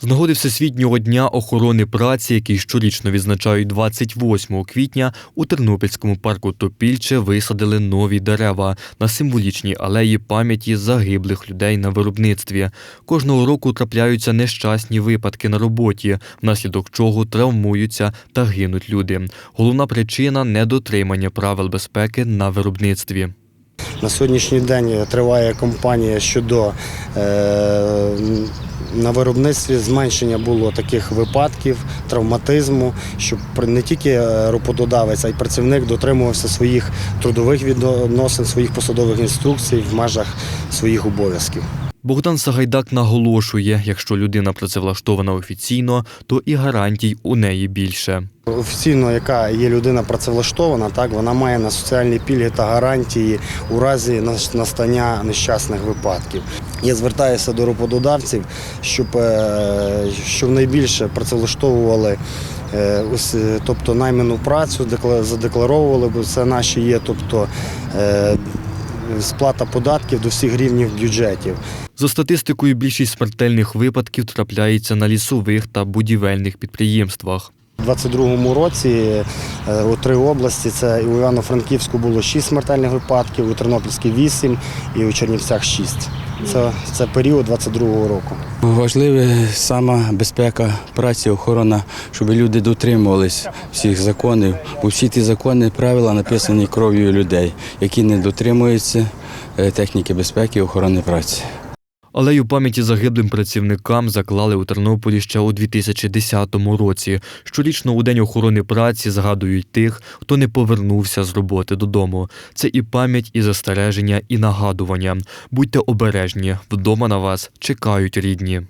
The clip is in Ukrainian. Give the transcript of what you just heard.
З нагоди Всесвітнього дня охорони праці, який щорічно відзначають 28 квітня, у Тернопільському парку Топільче висадили нові дерева на символічній алеї пам'яті загиблих людей на виробництві. Кожного року трапляються нещасні випадки на роботі, внаслідок чого травмуються та гинуть люди. Головна причина недотримання правил безпеки на виробництві. На сьогоднішній день триває кампанія щодо е, на виробництві зменшення було таких випадків, травматизму, щоб не тільки роботодавець, а й працівник дотримувався своїх трудових відносин, своїх посадових інструкцій в межах своїх обов'язків. Богдан Сагайдак наголошує, якщо людина працевлаштована офіційно, то і гарантій у неї більше. Офіційно, яка є людина працевлаштована, так вона має на соціальні пільги та гарантії у разі настання нещасних випадків. Я звертаюся до роботодавців, щоб, е, щоб найбільше працевлаштовували. е, ось, е, Тобто найману працю декла- задекларовували, бо це наші є, тобто сплата податків до всіх рівнів бюджетів. За статистикою, більшість смертельних випадків трапляється на лісових та будівельних підприємствах. У 22-му році е, у три області це і у Івано-Франківську було 6 смертельних випадків, у Тернопільській 8 і у Чернівцях 6. Це, це період 22-го року. Важливе сама безпека праці, охорона, щоб люди дотримувались всіх законів. Бо всі ті закони, правила написані кров'ю людей, які не дотримуються е, техніки безпеки і охорони праці. Алею пам'яті загиблим працівникам заклали у Тернополі ще у 2010 році. Щорічно у День охорони праці згадують тих, хто не повернувся з роботи додому. Це і пам'ять, і застереження, і нагадування. Будьте обережні, вдома на вас чекають рідні.